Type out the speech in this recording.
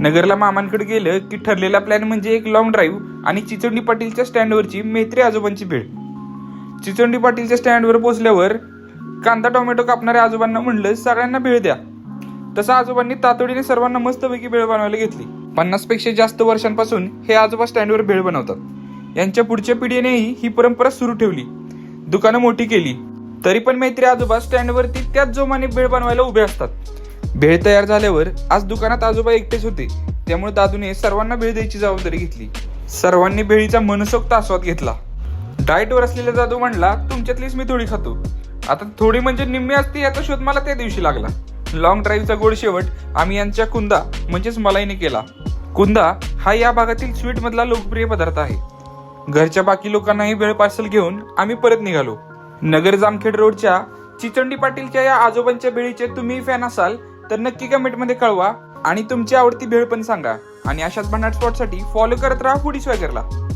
नगरला मामांकडे गेलं की ठरलेला प्लॅन म्हणजे एक लॉंग ड्राईव्ह आणि चिचोंडी पाटीलच्या स्टँडवरची मेत्री आजोबांची भेट. चिचोंडी पाटीलच्या स्टँडवर पोचल्यावर कांदा टोमॅटो कापणाऱ्या आजोबांना म्हणलं सगळ्यांना भेळ द्या. तसं आजोबांनी तातडीने सर्वांना मस्तपैकी भेळ बनवायला घेतली. पन्नासपेक्षा जास्त वर्षांपासून हे आजोबा स्टँडवर भेळ बनवतात. यांच्या पुढच्या पिढीनेही ही परंपरा सुरू ठेवली. दुकानं मोठी केली. तरी पण मैत्री आजोबा स्टँडवरती त्याच जोमाने भेळ बनवायला उभे असतात. भेळ तयार झाल्यावर आज दुकानात आजोबा एकटेच होते. त्यामुळे दादूने सर्वांना भेळ द्यायची जबाबदारी घेतली. सर्वांनी भेळीचा मनसोक्त आस्वाद घेतला. डाएटवर असलेला जादू म्हणला तुमच्यातलीच मी थोडी खातो. आता थोडी म्हणजे निम्मी असते याचा शोध मला त्या दिवशी लागला. लॉंग ड्राईव्हचा गोड शेवट आम्ही यांच्या कुंदा म्हणजेच मलाईने केला. कुंदा हा या भागातील स्वीटमधला लोकप्रिय पदार्थ आहे. घरच्या बाकी लोकांनाही भेळ पार्सल घेऊन आम्ही परत निघालो. नगर जामखेड रोडच्या चिचंडी पाटीलच्या या आजोबांच्या भेळीचे तुम्ही फॅन असाल तर नक्की कमेंटमध्ये कळवा आणि तुमची आवडती भेळ पण सांगा. आणि अशाच भन्नाट स्पॉटसाठी फॉलो करत राहा फुडी स्वॅगरला